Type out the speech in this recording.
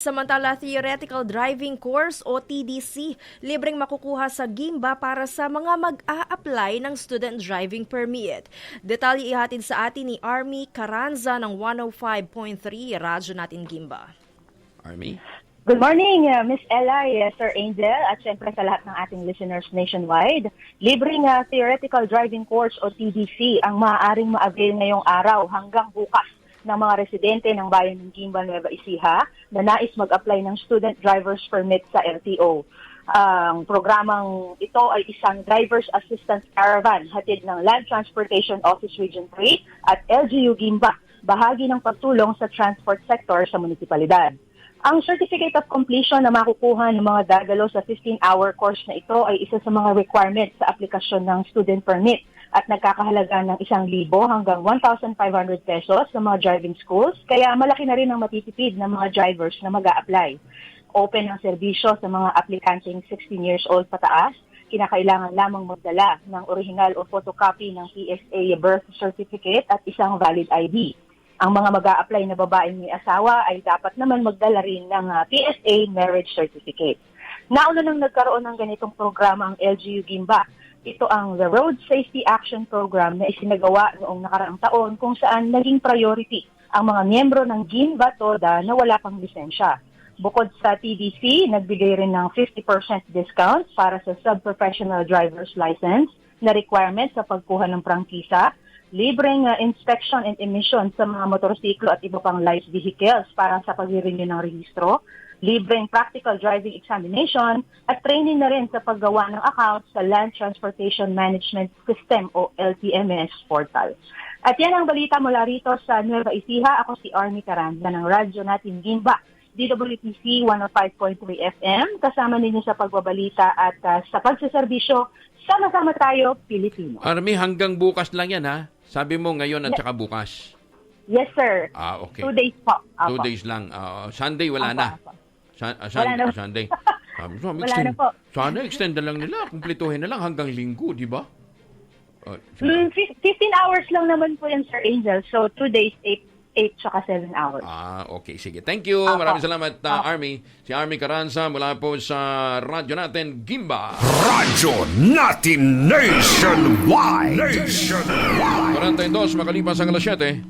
Samantala, Theoretical Driving Course o TDC, libreng makukuha sa Gimba para sa mga mag-a-apply ng Student Driving Permit. Detalye ihatid sa atin ni Army Caranza ng 105.3 Radyo Natin Gimba. Army? Good morning, uh, Miss Ella, yes, Sir Angel, at syempre sa lahat ng ating listeners nationwide. Libreng uh, Theoretical Driving Course o TDC ang maaaring ma-avail ngayong araw hanggang bukas ng mga residente ng bayan ng Gimba, Nueva Ecija na nais mag-apply ng Student Driver's Permit sa LTO. Ang programang ito ay isang Driver's Assistance Caravan hatid ng Land Transportation Office Region 3 at LGU Gimba, bahagi ng pagtulong sa transport sector sa munisipalidad. Ang Certificate of Completion na makukuha ng mga dadalo sa 15-hour course na ito ay isa sa mga requirements sa aplikasyon ng student permit at nagkakahalaga ng 1,000 hanggang 1,500 pesos sa mga driving schools. Kaya malaki na rin ang matitipid ng mga drivers na mag apply Open ang serbisyo sa mga aplikanteng 16 years old pataas. Kinakailangan lamang magdala ng original o photocopy ng PSA birth certificate at isang valid ID. Ang mga mag apply na babaeng may asawa ay dapat naman magdala rin ng ah, PSA marriage certificate. Nauna nang nagkaroon ng ganitong programa ang LGU Gimba. Ito ang the Road Safety Action Program na isinagawa noong nakaraang taon kung saan naging priority ang mga miyembro ng Gimba Toda na wala pang lisensya. Bukod sa TDC, nagbigay rin ng 50% discount para sa sub-professional driver's license na requirement sa pagkuha ng prangkisa, libreng uh, inspection and emission sa mga motorsiklo at iba pang light vehicles para sa pag-renew ng rehistro, libreng practical driving examination at training na rin sa paggawa ng account sa Land Transportation Management System o LTMS portal. At yan ang balita mula rito sa Nueva Ecija. Ako si Army Caranda ng radyo natin Gimba. DWTC 105.3 FM, kasama ninyo sa pagbabalita at uh, sa pagsaserbisyo, sama-sama tayo, Pilipino. Army, hanggang bukas lang yan ha? Sabi mo ngayon at saka bukas. Yes, sir. Ah, okay. Two days po. Two Apo. days lang. Ah, Sunday wala Apo, na. apo. Sun- ah, Wala na. Sunday. Sabi mo, Wala extend, na po. Sana extend na lang nila. Kumpletuhin na lang hanggang linggo, di ba? Ah, Mm, fif- 15 hours lang naman po yan, Sir Angel. So, two days, 8, 8 tsaka 7 hours. Ah, okay. Sige. Thank you. Maraming salamat, uh, Apo. Army. Si Army Caranza mula po sa radyo natin, Gimba. Radyo natin nationwide. Nationwide. 42, makalipas ang alas 7.